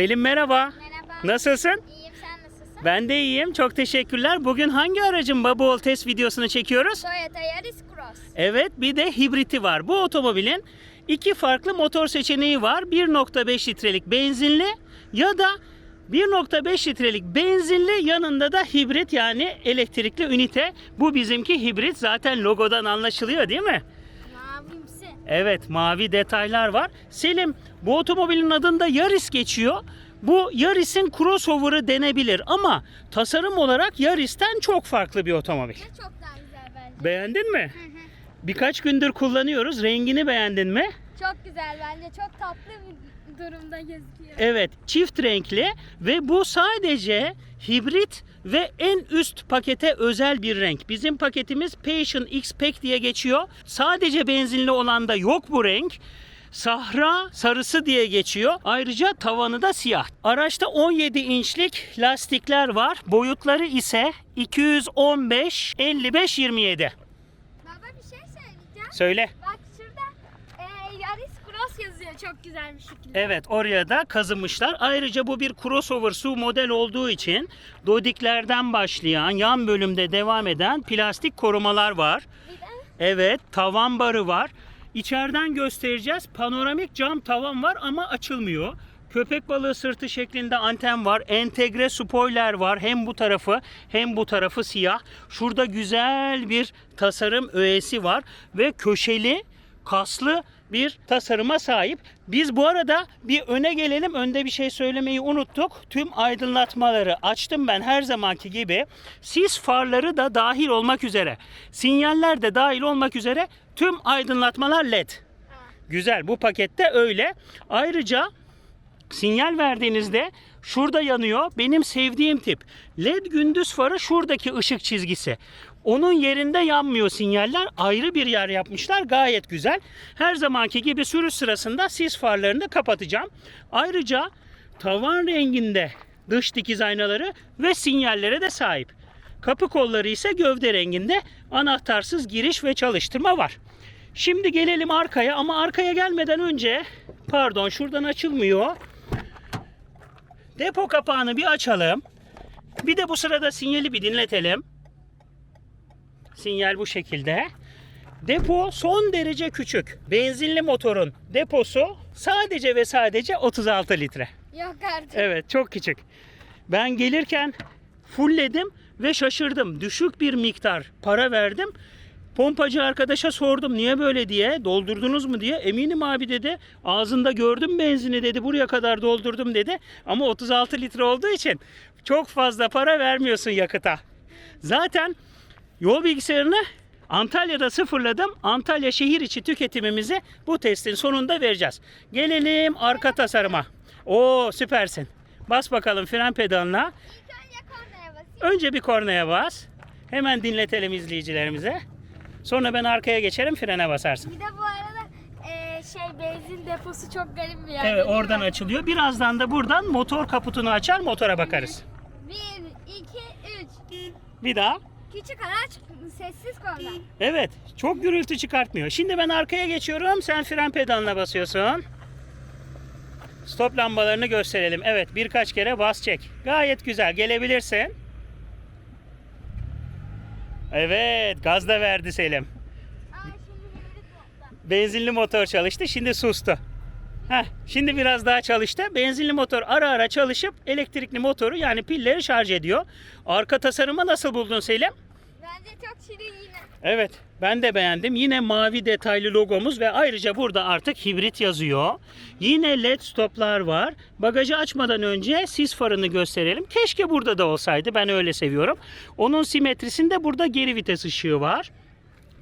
Selim merhaba. Merhaba. Nasılsın? İyiyim sen nasılsın? Ben de iyiyim. Çok teşekkürler. Bugün hangi aracın Bubble test videosunu çekiyoruz? Toyota Yaris Cross. Evet, bir de hibriti var. Bu otomobilin iki farklı motor seçeneği var. 1.5 litrelik benzinli ya da 1.5 litrelik benzinli yanında da hibrit yani elektrikli ünite. Bu bizimki hibrit. Zaten logodan anlaşılıyor değil mi? Evet mavi detaylar var. Selim bu otomobilin adında Yaris geçiyor. Bu Yaris'in crossover'ı denebilir ama tasarım olarak Yaris'ten çok farklı bir otomobil. Ve çok daha güzel bence. Beğendin mi? Birkaç gündür kullanıyoruz. Rengini beğendin mi? çok güzel bence. Çok tatlı bir durumda gözüküyor. Evet, çift renkli ve bu sadece hibrit ve en üst pakete özel bir renk. Bizim paketimiz Passion X Pack diye geçiyor. Sadece benzinli olanda yok bu renk. Sahra sarısı diye geçiyor. Ayrıca tavanı da siyah. Araçta 17 inçlik lastikler var. Boyutları ise 215 55 27. Baba bir şey söyleyeceğim. Söyle. Bak şurada e, Yaris Cross yazıyor çok güzel bir şekilde. Evet oraya da kazımışlar. Ayrıca bu bir crossover su model olduğu için dodiklerden başlayan yan bölümde devam eden plastik korumalar var. Bir de Evet tavan barı var. İçeriden göstereceğiz. Panoramik cam tavan var ama açılmıyor. Köpek balığı sırtı şeklinde anten var. Entegre spoiler var. Hem bu tarafı hem bu tarafı siyah. Şurada güzel bir tasarım öğesi var. Ve köşeli kaslı bir tasarıma sahip. Biz bu arada bir öne gelelim. Önde bir şey söylemeyi unuttuk. Tüm aydınlatmaları açtım ben her zamanki gibi. Sis farları da dahil olmak üzere. Sinyaller de dahil olmak üzere tüm aydınlatmalar led. Güzel bu pakette öyle. Ayrıca sinyal verdiğinizde şurada yanıyor. Benim sevdiğim tip. LED gündüz farı şuradaki ışık çizgisi. Onun yerinde yanmıyor sinyaller. Ayrı bir yer yapmışlar. Gayet güzel. Her zamanki gibi sürüş sırasında sis farlarını kapatacağım. Ayrıca tavan renginde dış dikiz aynaları ve sinyallere de sahip. Kapı kolları ise gövde renginde anahtarsız giriş ve çalıştırma var. Şimdi gelelim arkaya ama arkaya gelmeden önce pardon şuradan açılmıyor. Depo kapağını bir açalım. Bir de bu sırada sinyali bir dinletelim. Sinyal bu şekilde. Depo son derece küçük. Benzinli motorun deposu sadece ve sadece 36 litre. yok artık. Evet çok küçük. Ben gelirken fullledim ve şaşırdım. Düşük bir miktar para verdim. Pompacı arkadaşa sordum niye böyle diye doldurdunuz mu diye eminim abi dedi ağzında gördüm benzini dedi buraya kadar doldurdum dedi ama 36 litre olduğu için çok fazla para vermiyorsun yakıta. Zaten yol bilgisayarını Antalya'da sıfırladım. Antalya şehir içi tüketimimizi bu testin sonunda vereceğiz. Gelelim arka tasarıma. Oo süpersin. Bas bakalım fren pedalına. Önce bir kornaya bas. Hemen dinletelim izleyicilerimize. Sonra ben arkaya geçerim frene basarsın. Bir de bu arada e, şey benzin deposu çok garip bir yer. Evet oradan açılıyor. Birazdan da buradan motor kaputunu açar motora bakarız. Bir, iki, üç. Bir daha. Küçük araç sessiz korna. Evet çok gürültü çıkartmıyor. Şimdi ben arkaya geçiyorum. Sen fren pedalına basıyorsun. Stop lambalarını gösterelim. Evet birkaç kere bas çek. Gayet güzel gelebilirsin. Evet gaz da verdi Selim. Benzinli motor çalıştı şimdi sustu. Heh, şimdi biraz daha çalıştı. Benzinli motor ara ara çalışıp elektrikli motoru yani pilleri şarj ediyor. Arka tasarımı nasıl buldun Selim? Bence çok şirin yine. Evet ben de beğendim. Yine mavi detaylı logomuz ve ayrıca burada artık hibrit yazıyor. Yine led stoplar var. Bagajı açmadan önce sis farını gösterelim. Keşke burada da olsaydı. Ben öyle seviyorum. Onun simetrisinde burada geri vites ışığı var.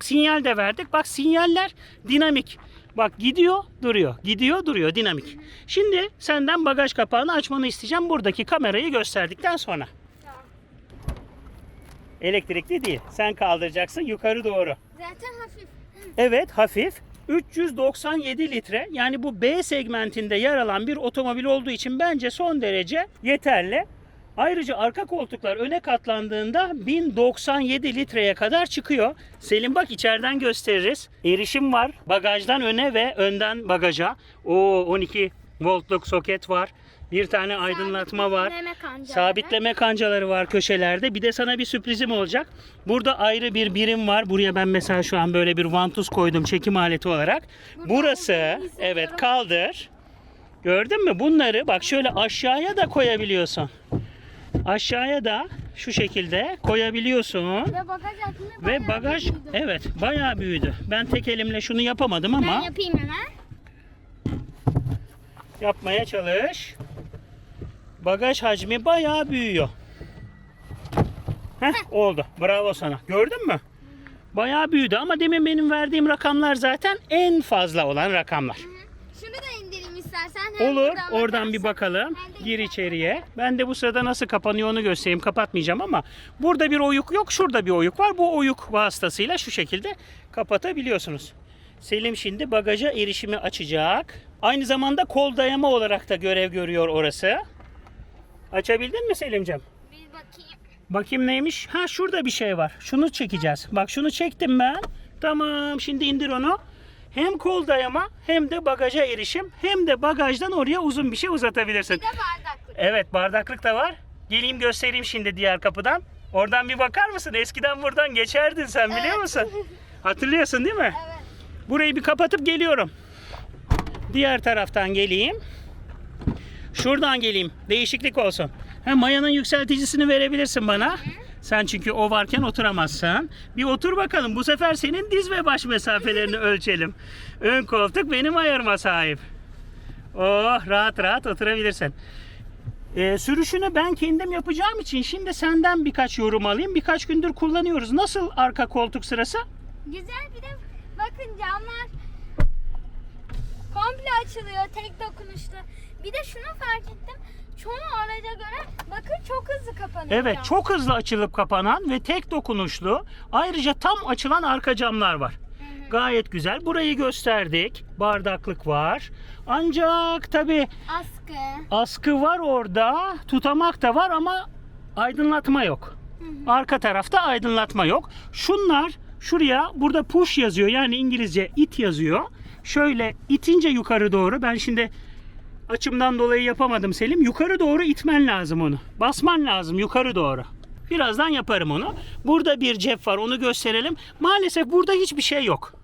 Sinyal de verdik. Bak sinyaller dinamik. Bak gidiyor, duruyor. Gidiyor, duruyor. Dinamik. Şimdi senden bagaj kapağını açmanı isteyeceğim. Buradaki kamerayı gösterdikten sonra. Tamam. Elektrikli değil. Sen kaldıracaksın yukarı doğru. Zaten hafif. Evet hafif. 397 litre yani bu B segmentinde yer alan bir otomobil olduğu için bence son derece yeterli. Ayrıca arka koltuklar öne katlandığında 1097 litreye kadar çıkıyor. Selim bak içeriden gösteririz. Erişim var bagajdan öne ve önden bagaja. O 12 voltluk soket var. Bir tane aydınlatma var. Sabitleme kancaları. Sabitleme kancaları var köşelerde. Bir de sana bir sürprizim olacak. Burada ayrı bir birim var. Buraya ben mesela şu an böyle bir vantuz koydum çekim aleti olarak. Burası olduğunu hissediyorum. evet kaldır. Gördün mü? Bunları bak şöyle aşağıya da koyabiliyorsun. Aşağıya da şu şekilde koyabiliyorsun. Ve bagaj hacmi Ve bayağı bagaj büyüdü. evet bayağı büyüdü. Ben tek elimle şunu yapamadım Ben ama yapayım hemen. yapmaya çalış. Bagaj hacmi bayağı büyüyor. Heh, oldu. Bravo sana. Gördün mü? Bayağı büyüdü ama demin benim verdiğim rakamlar zaten en fazla olan rakamlar. Şunu da indireyim istersen. Hem Olur. buradan Oradan bir bakalım. Ben de Gir içeriye. Ben de bu sırada nasıl kapanıyor onu göstereyim. Kapatmayacağım ama burada bir oyuk yok. Şurada bir oyuk var. Bu oyuk vasıtasıyla şu şekilde kapatabiliyorsunuz. Selim şimdi bagaja erişimi açacak. Aynı zamanda kol dayama olarak da görev görüyor orası. Açabildin mi Selim'ciğim? Bir bakayım. Bakayım neymiş? Ha şurada bir şey var. Şunu çekeceğiz. Bak şunu çektim ben. Tamam şimdi indir onu. Hem kol dayama hem de bagaja erişim hem de bagajdan oraya uzun bir şey uzatabilirsin. Bir de bardaklık. Evet bardaklık da var. Geleyim göstereyim şimdi diğer kapıdan. Oradan bir bakar mısın? Eskiden buradan geçerdin sen biliyor Evet. musun? Hatırlıyorsun değil mi? Evet. Burayı bir kapatıp geliyorum. Diğer taraftan geleyim. Şuradan geleyim. Değişiklik olsun. Ha, mayanın yükselticisini verebilirsin bana. Sen çünkü o varken oturamazsın. Bir otur bakalım. Bu sefer senin diz ve baş mesafelerini ölçelim. Ön koltuk benim ayarıma sahip. Oh rahat rahat oturabilirsin. Ee, sürüşünü ben kendim yapacağım için şimdi senden birkaç yorum alayım. Birkaç gündür kullanıyoruz. Nasıl arka koltuk sırası? Güzel bir de bakın camlar komple açılıyor tek dokunuşlu. Bir de şunu fark ettim. Çoğu araca göre bakın çok hızlı kapanıyor. Evet cam. çok hızlı açılıp kapanan ve tek dokunuşlu ayrıca tam açılan arka camlar var. Gayet güzel. Burayı gösterdik. Bardaklık var. Ancak tabi Askı. askı var orada. Tutamak da var ama aydınlatma yok. Arka tarafta aydınlatma yok. Şunlar şuraya burada push yazıyor. Yani İngilizce it yazıyor. Şöyle itince yukarı doğru. Ben şimdi açımdan dolayı yapamadım Selim. Yukarı doğru itmen lazım onu. Basman lazım yukarı doğru. Birazdan yaparım onu. Burada bir cep var onu gösterelim. Maalesef burada hiçbir şey yok.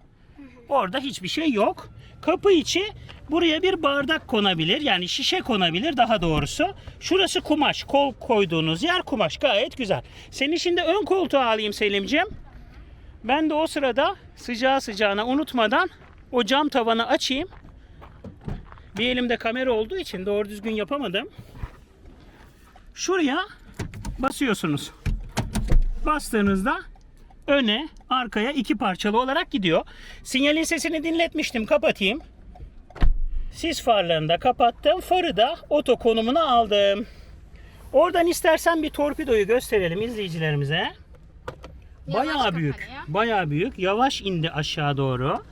Orada hiçbir şey yok. Kapı içi buraya bir bardak konabilir. Yani şişe konabilir daha doğrusu. Şurası kumaş. Kol koyduğunuz yer kumaş. Gayet güzel. Seni şimdi ön koltuğa alayım Selimciğim. Ben de o sırada sıcağı sıcağına unutmadan o cam tavanı açayım. Bir elimde kamera olduğu için doğru düzgün yapamadım. Şuraya basıyorsunuz. Bastığınızda öne, arkaya iki parçalı olarak gidiyor. Sinyalin sesini dinletmiştim. Kapatayım. Sis farlarını da kapattım. Farı da oto konumuna aldım. Oradan istersen bir torpidoyu gösterelim izleyicilerimize. Bayağı büyük. Bayağı büyük. Yavaş indi aşağı doğru.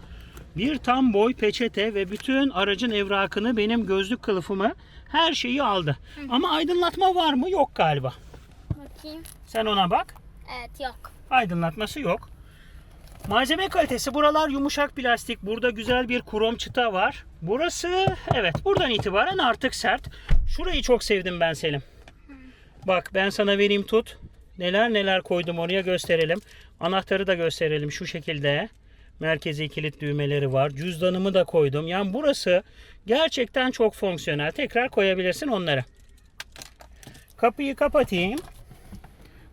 Bir tam boy peçete ve bütün aracın evrakını benim gözlük kılıfımı her şeyi aldı. Ama aydınlatma var mı? Yok galiba. Bakayım. Sen ona bak. Evet yok. Aydınlatması yok. Malzeme kalitesi buralar yumuşak plastik. Burada güzel bir krom çıta var. Burası evet buradan itibaren artık sert. Şurayı çok sevdim ben Selim. Bak ben sana vereyim tut. Neler neler koydum oraya gösterelim. Anahtarı da gösterelim şu şekilde. Merkezi kilit düğmeleri var. Cüzdanımı da koydum. Yani burası gerçekten çok fonksiyonel. Tekrar koyabilirsin onları. Kapıyı kapatayım.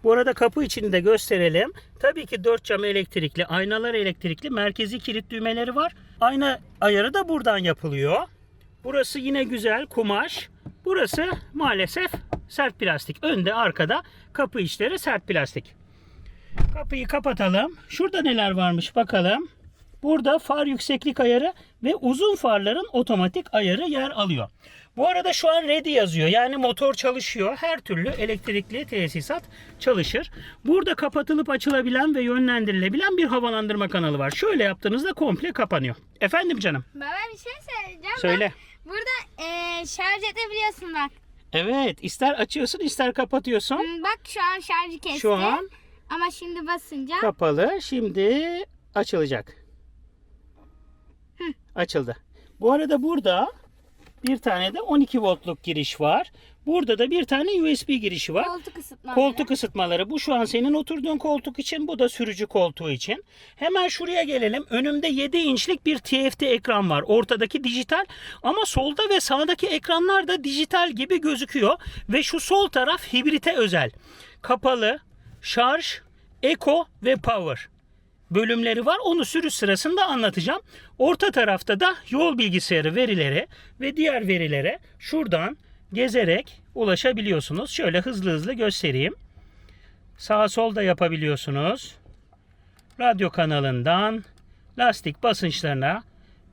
Bu arada kapı içini de gösterelim. Tabii ki dört cam elektrikli, aynalar elektrikli, merkezi kilit düğmeleri var. Ayna ayarı da buradan yapılıyor. Burası yine güzel kumaş. Burası maalesef sert plastik. Önde arkada kapı içleri sert plastik. Kapıyı kapatalım. Şurada neler varmış bakalım. Burada far yükseklik ayarı ve uzun farların otomatik ayarı yer alıyor. Bu arada şu an ready yazıyor. Yani motor çalışıyor. Her türlü elektrikli tesisat çalışır. Burada kapatılıp açılabilen ve yönlendirilebilen bir havalandırma kanalı var. Şöyle yaptığınızda komple kapanıyor. Efendim canım. Baba bir şey söyleyeceğim. Söyle. Bak, burada eee, şarj edebiliyorsun bak. Evet, ister açıyorsun ister kapatıyorsun. Hmm, Bak şu an şarjı kesti. Şu an Ama şimdi basınca kapalı. Şimdi açılacak. Açıldı. Bu arada burada Bir tane de 12 voltluk giriş var. Burada da bir tane USB girişi var. Koltuk ısıtmaları. Koltuk ısıtmaları. Bu şu an senin oturduğun koltuk için. Bu da sürücü koltuğu için. Hemen şuraya gelelim. Önümde 7 inçlik bir TFT ekran var. Ortadaki dijital. Ama solda ve sağdaki ekranlar da dijital gibi gözüküyor. Ve şu sol taraf hibrite özel. Kapalı, şarj, eko ve power bölümleri var. Onu sürüş sırasında anlatacağım. Orta tarafta da yol bilgisayarı verileri ve diğer verilere şuradan gezerek ulaşabiliyorsunuz. Şöyle hızlı hızlı göstereyim. Sağ sol da yapabiliyorsunuz. Radyo kanalından lastik basınçlarına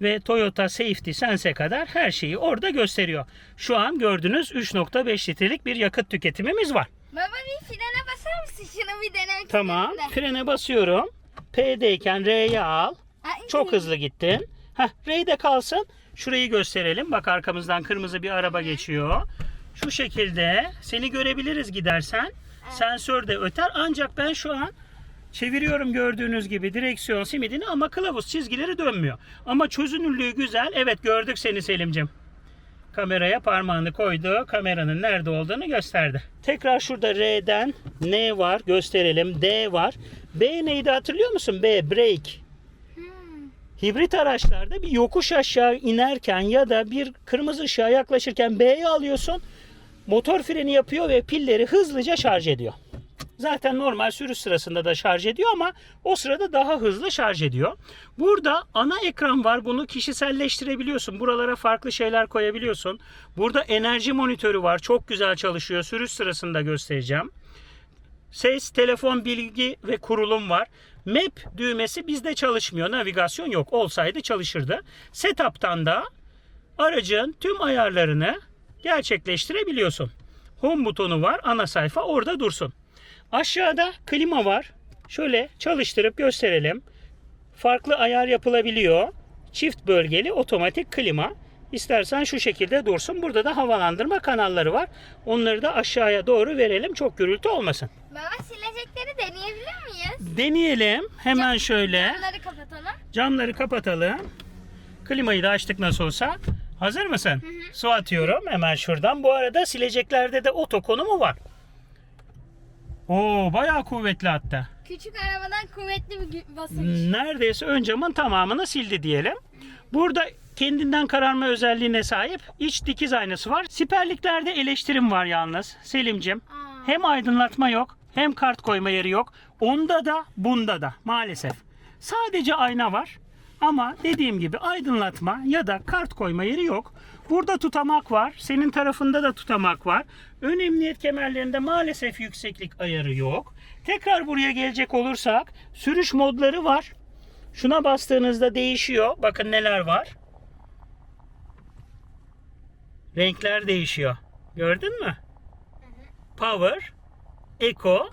ve Toyota Safety Sense kadar her şeyi orada gösteriyor. Şu an gördüğünüz 3.5 litrelik bir yakıt tüketimimiz var. Baba bir frene basar mısın? Şunu bir denemek Tamam. Frene basıyorum. P'deyken R'ye al. Çok hızlı gittin. Heh, R'de kalsın. Şurayı gösterelim. Bak arkamızdan kırmızı bir araba geçiyor. Şu şekilde seni görebiliriz gidersen. Sensör de öter. Ancak ben şu an çeviriyorum gördüğünüz gibi direksiyon simidini ama kılavuz çizgileri dönmüyor. Ama çözünürlüğü güzel. Evet gördük seni Selim'cim. Kameraya parmağını koydu. Kameranın nerede olduğunu gösterdi. Tekrar şurada R'den N var gösterelim. D var. B neydi hatırlıyor musun? B brake. Hibrit araçlarda bir yokuş aşağı inerken ya da bir kırmızı ışığa yaklaşırken B'ye alıyorsun. Motor freni yapıyor ve pilleri hızlıca şarj ediyor. Zaten normal sürüş sırasında da şarj ediyor ama o sırada daha hızlı şarj ediyor. Burada ana ekran var. Bunu kişiselleştirebiliyorsun. Buralara farklı şeyler koyabiliyorsun. Burada enerji monitörü var. Çok güzel çalışıyor. Sürüş sırasında göstereceğim. Ses, telefon bilgi ve kurulum var. Map düğmesi bizde çalışmıyor. Navigasyon yok. Olsaydı çalışırdı. Setup'tan da aracın tüm ayarlarını gerçekleştirebiliyorsun. Home butonu var. Ana sayfa orada dursun. Aşağıda klima var. Şöyle çalıştırıp gösterelim. Farklı ayar yapılabiliyor. Çift bölgeli otomatik klima. İstersen şu şekilde dursun. Burada da havalandırma kanalları var. Onları da aşağıya doğru verelim. Çok gürültü olmasın. Baba silecekleri deneyebilir miyiz? Deneyelim. Hemen şöyle Bunları kapatalım. camları kapatalım. Klimayı da açtık nasıl olsa. Hazır mısın? Su atıyorum hemen şuradan. Bu arada sileceklerde de oto konumu var. Oo bayağı kuvvetli hatta. Küçük arabadan kuvvetli bir basınç. Neredeyse ön camın tamamını sildi diyelim. Burada kendinden kararma özelliğine sahip iç dikiz aynası var. Siperliklerde eleştirim var yalnız Selimcim. Aa. Hem aydınlatma yok hem kart koyma yeri yok. Onda da bunda da maalesef. Sadece ayna var. Ama dediğim gibi aydınlatma ya da kart koyma yeri yok. Burada tutamak var. Senin tarafında da tutamak var. Ön emniyet kemerlerinde maalesef yükseklik ayarı yok. Tekrar buraya gelecek olursak sürüş modları var. Şuna bastığınızda değişiyor. Bakın neler var. Renkler değişiyor. Gördün mü? Power, Eco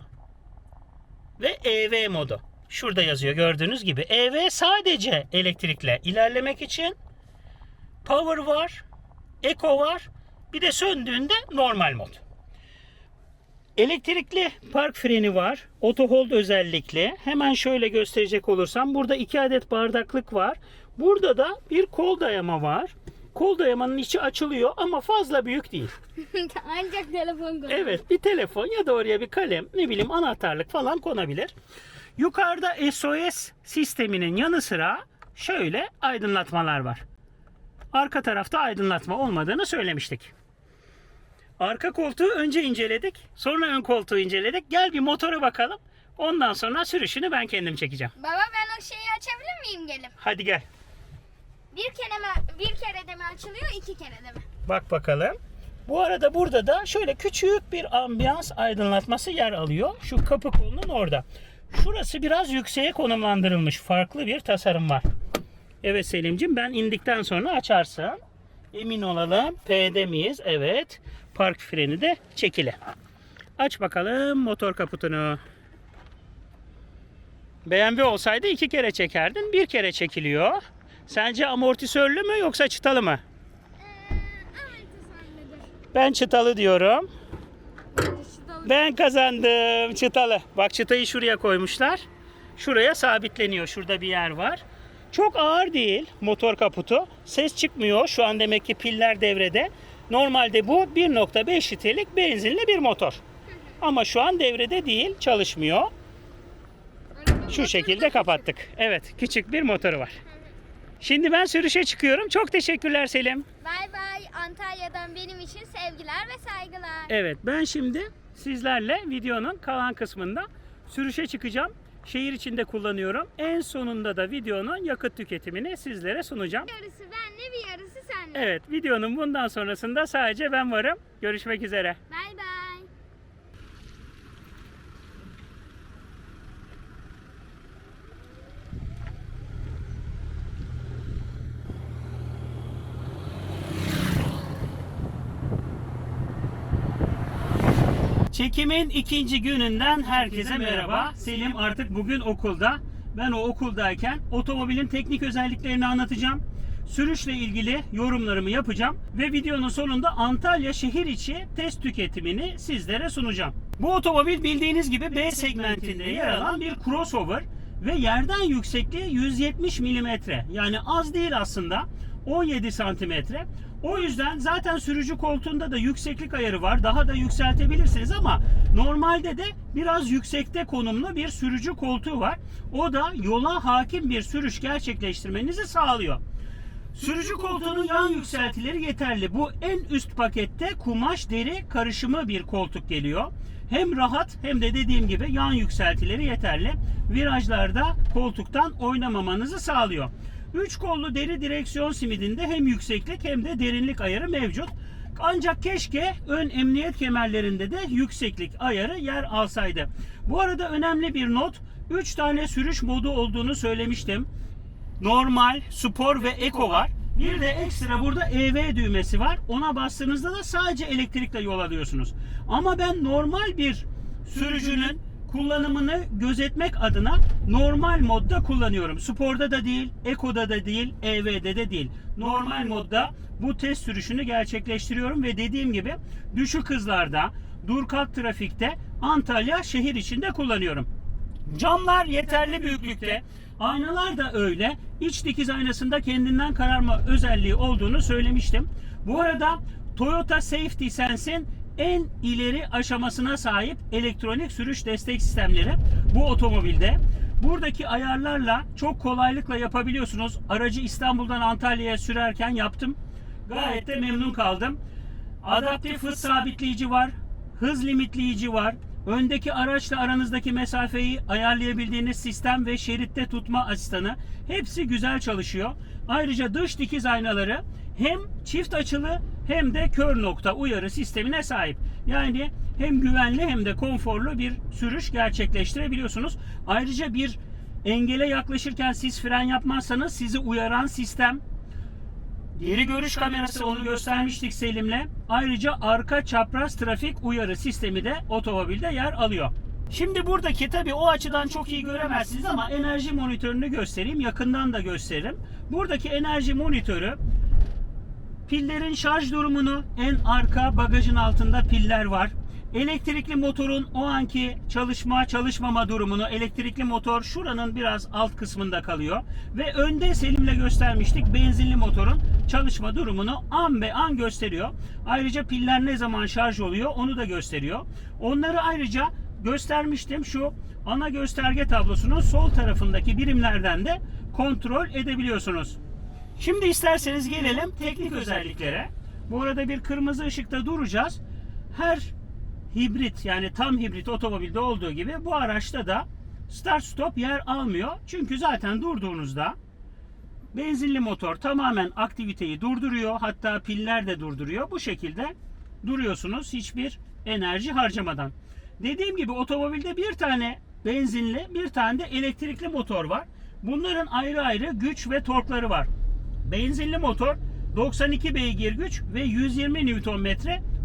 ve EV modu. Şurada yazıyor gördüğünüz gibi. EV sadece elektrikle ilerlemek için. Power var, Eco var. Bir de söndüğünde normal mod. Elektrikli park freni var. Auto hold özellikle. Hemen şöyle gösterecek olursam burada iki adet bardaklık var. Burada da bir kol dayama var. Kol dayamanın içi açılıyor ama fazla büyük değil. Ancak telefon koy. Evet bir telefon ya da oraya bir kalem ne bileyim anahtarlık falan konabilir. Yukarıda SOS sisteminin yanı sıra şöyle aydınlatmalar var. Arka tarafta aydınlatma olmadığını söylemiştik. Arka koltuğu önce inceledik. Sonra ön koltuğu inceledik. Gel bir motora bakalım. Ondan sonra sürüşünü ben kendim çekeceğim. Baba ben o şeyi açabilir miyim gelip? Hadi gel. Bir kere mi, bir kere de mi açılıyor, iki kere de mi? Bak bakalım. Bu arada burada da şöyle küçük bir ambiyans aydınlatması yer alıyor. Şu kapı kolunun orada. Şurası biraz yükseğe konumlandırılmış. Farklı bir tasarım var. Evet Selim'cim ben indikten sonra açarsın. Emin olalım. P'de miyiz? Evet. Park freni de çekili. Aç bakalım motor kaputunu. BMW olsaydı iki kere çekerdin. Bir kere çekiliyor. Sence amortisörlü mü yoksa çıtalı mı? sanırım. Ben çıtalı diyorum. Ben kazandım çıtalı. Bak çıtayı şuraya koymuşlar. Şuraya sabitleniyor. Şurada bir yer var. Çok ağır değil motor kaputu. Ses çıkmıyor. Şu an demek ki piller devrede. Normalde bu 1.5 litrelik benzinli bir motor. Ama şu an devrede değil, çalışmıyor. Şu şekilde kapattık. Evet, küçük bir motoru var. Şimdi ben sürüşe çıkıyorum. Çok teşekkürler Selim. Bay bay Antalya'dan benim için sevgiler ve saygılar. Evet, ben şimdi sizlerle videonun kalan kısmında sürüşe çıkacağım. Şehir içinde kullanıyorum. En sonunda da videonun yakıt tüketimini sizlere sunacağım. Yarısı benle bir yarısı senle. Evet, videonun bundan sonrasında sadece ben varım. Görüşmek üzere. Bay bay. Çekimin ikinci gününden herkese merhaba. Selim artık bugün okulda. Ben o okuldayken otomobilin teknik özelliklerini anlatacağım. Sürüşle ilgili yorumlarımı yapacağım ve videonun sonunda Antalya şehir içi test tüketimini sizlere sunacağım. Bu otomobil bildiğiniz gibi B segmentinde yer alan bir crossover ve yerden yüksekliği 170 mm. Yani az değil aslında. 17 santimetre. O yüzden zaten sürücü koltuğunda da yükseklik ayarı var. Daha da yükseltebilirsiniz ama normalde de biraz yüksekte konumlu bir sürücü koltuğu var. O da yola hakim bir sürüş gerçekleştirmenizi sağlıyor. Sürücü koltuğunun yan yükseltileri yeterli. Bu en üst pakette kumaş deri karışımı bir koltuk geliyor. Hem rahat hem de dediğim gibi yan yükseltileri yeterli. Virajlarda koltuktan oynamamanızı sağlıyor. 3 kollu deri direksiyon simidinde hem yükseklik hem de derinlik ayarı mevcut. Ancak keşke ön emniyet kemerlerinde de yükseklik ayarı yer alsaydı. Bu arada önemli bir not. 3 tane sürüş modu olduğunu söylemiştim normal, spor ve eko var. Bir de ekstra burada EV düğmesi var. Ona bastığınızda da sadece elektrikle yol alıyorsunuz. Ama ben normal bir sürücünün kullanımını gözetmek adına normal modda kullanıyorum. Sporda da değil, ekoda da değil, EV'de de değil. Normal modda bu test sürüşünü gerçekleştiriyorum ve dediğim gibi düşük hızlarda, dur kalk trafikte Antalya şehir içinde kullanıyorum. Camlar yeterli büyüklükte. Aynalar da öyle. İç dikiz aynasında kendinden kararma özelliği olduğunu söylemiştim. Bu arada Toyota Safety Sense'in en ileri aşamasına sahip elektronik sürüş destek sistemleri bu otomobilde. Buradaki ayarlarla çok kolaylıkla yapabiliyorsunuz. Aracı İstanbul'dan Antalya'ya sürerken yaptım. Gayet de memnun kaldım. Adaptif hız sabitleyici var. Hız limitleyici var. Öndeki araçla aranızdaki mesafeyi ayarlayabildiğiniz sistem ve şeritte tutma asistanı hepsi güzel çalışıyor. Ayrıca dış dikiz aynaları hem çift açılı hem de kör nokta uyarı sistemine sahip. Yani hem güvenli hem de konforlu bir sürüş gerçekleştirebiliyorsunuz. Ayrıca bir engele yaklaşırken siz fren yapmazsanız sizi uyaran sistem Geri görüş kamerası onu göstermiştik Selim'le. Ayrıca arka çapraz trafik uyarı sistemi de otomobilde yer alıyor. Şimdi buradaki tabi o açıdan çok iyi göremezsiniz ama enerji monitörünü göstereyim. Yakından da gösteririm. Buradaki enerji monitörü pillerin şarj durumunu en arka bagajın altında piller var. Elektrikli motorun o anki çalışma çalışmama durumunu elektrikli motor şuranın biraz alt kısmında kalıyor. Ve önde Selim'le göstermiştik benzinli motorun çalışma durumunu an be an gösteriyor. Ayrıca piller ne zaman şarj oluyor onu da gösteriyor. Onları ayrıca göstermiştim şu ana gösterge tablosunun sol tarafındaki birimlerden de kontrol edebiliyorsunuz. Şimdi isterseniz gelelim teknik özelliklere. Bu arada bir kırmızı ışıkta duracağız. Her hibrit yani tam hibrit otomobilde olduğu gibi bu araçta da start stop yer almıyor. Çünkü zaten durduğunuzda benzinli motor tamamen aktiviteyi durduruyor. Hatta piller de durduruyor. Bu şekilde duruyorsunuz hiçbir enerji harcamadan. Dediğim gibi otomobilde bir tane benzinli bir tane de elektrikli motor var. Bunların ayrı ayrı güç ve torkları var. Benzinli motor 92 beygir güç ve 120 Nm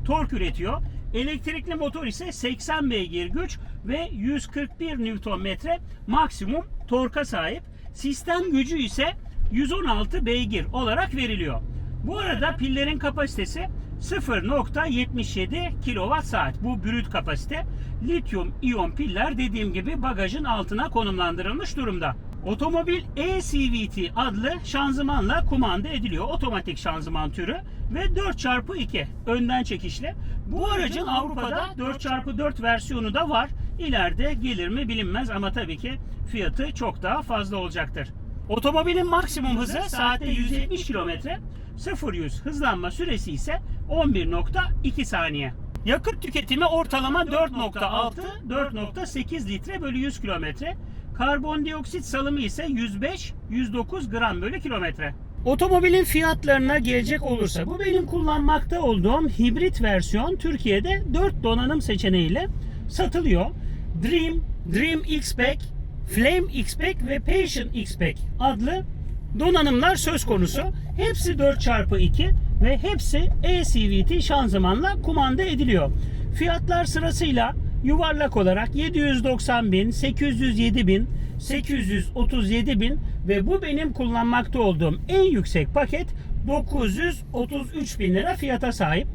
tork üretiyor. Elektrikli motor ise 80 beygir güç ve 141 Nm maksimum torka sahip. Sistem gücü ise 116 beygir olarak veriliyor. Bu arada pillerin kapasitesi 0.77 kWh. Bu brüt kapasite. Lityum iyon piller dediğim gibi bagajın altına konumlandırılmış durumda. Otomobil e-CVT adlı şanzımanla kumanda ediliyor. Otomatik şanzıman türü ve 4x2 önden çekişli. Bu aracın Avrupa'da 4x4 versiyonu da var. İleride gelir mi bilinmez ama tabii ki fiyatı çok daha fazla olacaktır. Otomobilin maksimum hızı saatte 170 km, 0-100 hızlanma süresi ise 11.2 saniye. Yakıt tüketimi ortalama 4.6-4.8 litre bölü 100 kilometre. Karbondioksit salımı ise 105-109 gram bölü kilometre. Otomobilin fiyatlarına gelecek olursa bu benim kullanmakta olduğum hibrit versiyon Türkiye'de 4 donanım seçeneğiyle satılıyor. Dream, Dream X-Pack, Flame X-Pack ve Passion X-Pack adlı donanımlar söz konusu. Hepsi 4x2 ve hepsi e-CVT şanzımanla kumanda ediliyor. Fiyatlar sırasıyla yuvarlak olarak 790 bin, 807 bin, 837 bin ve bu benim kullanmakta olduğum en yüksek paket 933 bin lira fiyata sahip.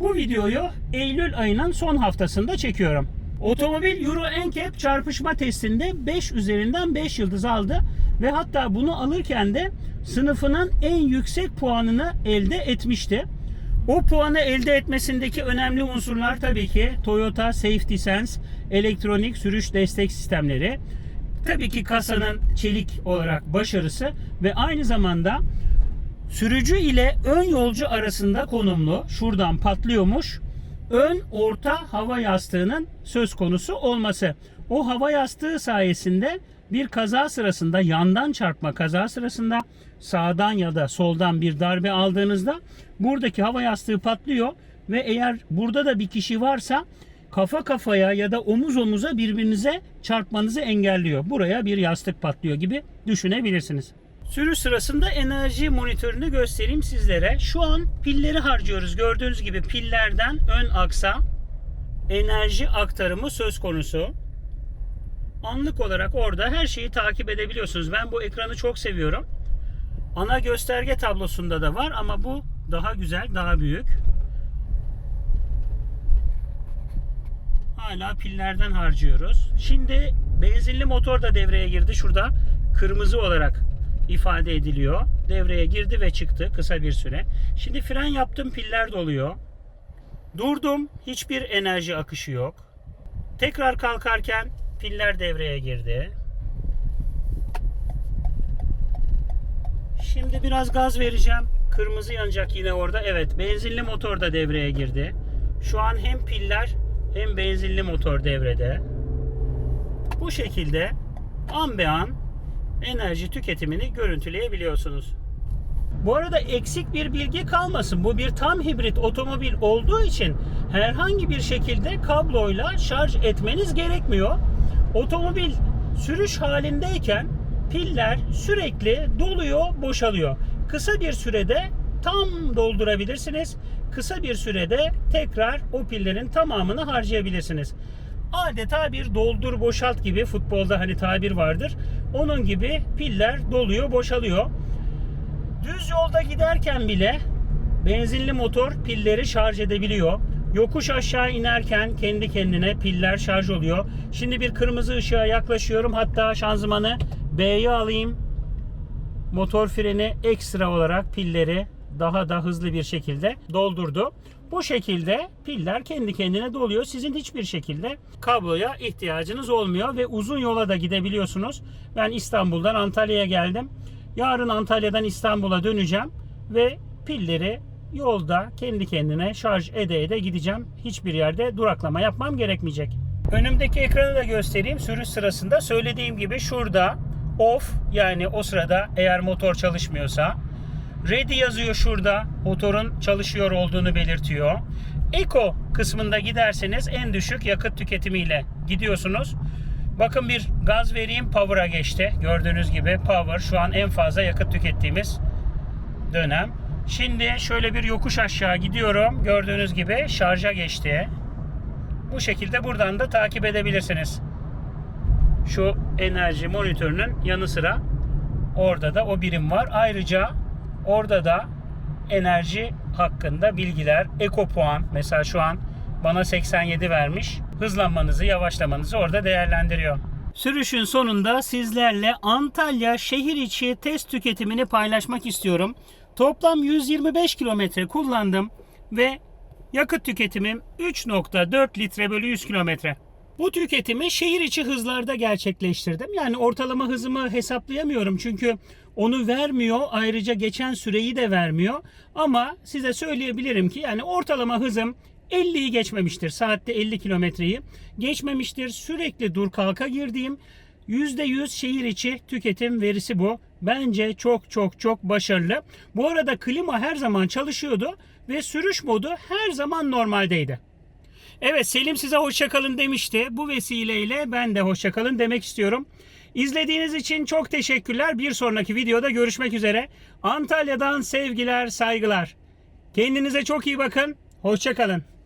Bu videoyu Eylül ayının son haftasında çekiyorum. Otomobil Euro NCAP çarpışma testinde 5 üzerinden 5 yıldız aldı ve hatta bunu alırken de sınıfının en yüksek puanını elde etmişti. O puanı elde etmesindeki önemli unsurlar tabii ki Toyota Safety Sense elektronik sürüş destek sistemleri. Tabii ki kasanın çelik olarak başarısı ve aynı zamanda sürücü ile ön yolcu arasında konumlu şuradan patlıyormuş ön orta hava yastığının söz konusu olması. O hava yastığı sayesinde bir kaza sırasında yandan çarpma kaza sırasında sağdan ya da soldan bir darbe aldığınızda buradaki hava yastığı patlıyor ve eğer burada da bir kişi varsa kafa kafaya ya da omuz omuza birbirinize çarpmanızı engelliyor. Buraya bir yastık patlıyor gibi düşünebilirsiniz. Sürüş sırasında enerji monitörünü göstereyim sizlere. Şu an pilleri harcıyoruz. Gördüğünüz gibi pillerden ön aksa enerji aktarımı söz konusu. Anlık olarak orada her şeyi takip edebiliyorsunuz. Ben bu ekranı çok seviyorum. Ana gösterge tablosunda da var ama bu daha güzel, daha büyük. Hala pillerden harcıyoruz. Şimdi benzinli motor da devreye girdi. Şurada kırmızı olarak ifade ediliyor. Devreye girdi ve çıktı kısa bir süre. Şimdi fren yaptım piller doluyor. Durdum hiçbir enerji akışı yok. Tekrar kalkarken piller devreye girdi. Şimdi biraz gaz vereceğim. Kırmızı yanacak yine orada. Evet benzinli motor da devreye girdi. Şu an hem piller hem benzinli motor devrede. Bu şekilde an be an enerji tüketimini görüntüleyebiliyorsunuz. Bu arada eksik bir bilgi kalmasın. Bu bir tam hibrit otomobil olduğu için herhangi bir şekilde kabloyla şarj etmeniz gerekmiyor. Otomobil sürüş halindeyken piller sürekli doluyor, boşalıyor. Kısa bir sürede tam doldurabilirsiniz. Kısa bir sürede tekrar o pillerin tamamını harcayabilirsiniz adeta bir doldur boşalt gibi futbolda hani tabir vardır. Onun gibi piller doluyor, boşalıyor. Düz yolda giderken bile benzinli motor pilleri şarj edebiliyor. Yokuş aşağı inerken kendi kendine piller şarj oluyor. Şimdi bir kırmızı ışığa yaklaşıyorum. Hatta şanzımanı B'ye alayım. Motor freni ekstra olarak pilleri daha da hızlı bir şekilde doldurdu. Bu şekilde piller kendi kendine doluyor. Sizin hiçbir şekilde kabloya ihtiyacınız olmuyor ve uzun yola da gidebiliyorsunuz. Ben İstanbul'dan Antalya'ya geldim. Yarın Antalya'dan İstanbul'a döneceğim ve pilleri yolda kendi kendine şarj ede ede gideceğim. Hiçbir yerde duraklama yapmam gerekmeyecek. Önümdeki ekranı da göstereyim. Sürüş sırasında söylediğim gibi şurada off yani o sırada eğer motor çalışmıyorsa Ready yazıyor şurada. Motorun çalışıyor olduğunu belirtiyor. Eco kısmında giderseniz en düşük yakıt tüketimiyle gidiyorsunuz. Bakın bir gaz vereyim power'a geçti. Gördüğünüz gibi power şu an en fazla yakıt tükettiğimiz dönem. Şimdi şöyle bir yokuş aşağı gidiyorum. Gördüğünüz gibi şarja geçti. Bu şekilde buradan da takip edebilirsiniz. Şu enerji monitörünün yanı sıra orada da o birim var. Ayrıca Orada da enerji hakkında bilgiler, eko puan mesela şu an bana 87 vermiş. Hızlanmanızı, yavaşlamanızı orada değerlendiriyor. Sürüşün sonunda sizlerle Antalya şehir içi test tüketimini paylaşmak istiyorum. Toplam 125 kilometre kullandım ve yakıt tüketimim 3.4 litre bölü 100 kilometre. Bu tüketimi şehir içi hızlarda gerçekleştirdim. Yani ortalama hızımı hesaplayamıyorum çünkü onu vermiyor. Ayrıca geçen süreyi de vermiyor. Ama size söyleyebilirim ki yani ortalama hızım 50'yi geçmemiştir. Saatte 50 kilometreyi geçmemiştir. Sürekli dur kalka girdiğim %100 şehir içi tüketim verisi bu. Bence çok çok çok başarılı. Bu arada klima her zaman çalışıyordu ve sürüş modu her zaman normaldeydi. Evet Selim size hoşçakalın demişti. Bu vesileyle ben de hoşçakalın demek istiyorum. İzlediğiniz için çok teşekkürler. Bir sonraki videoda görüşmek üzere. Antalya'dan sevgiler, saygılar. Kendinize çok iyi bakın. Hoşçakalın.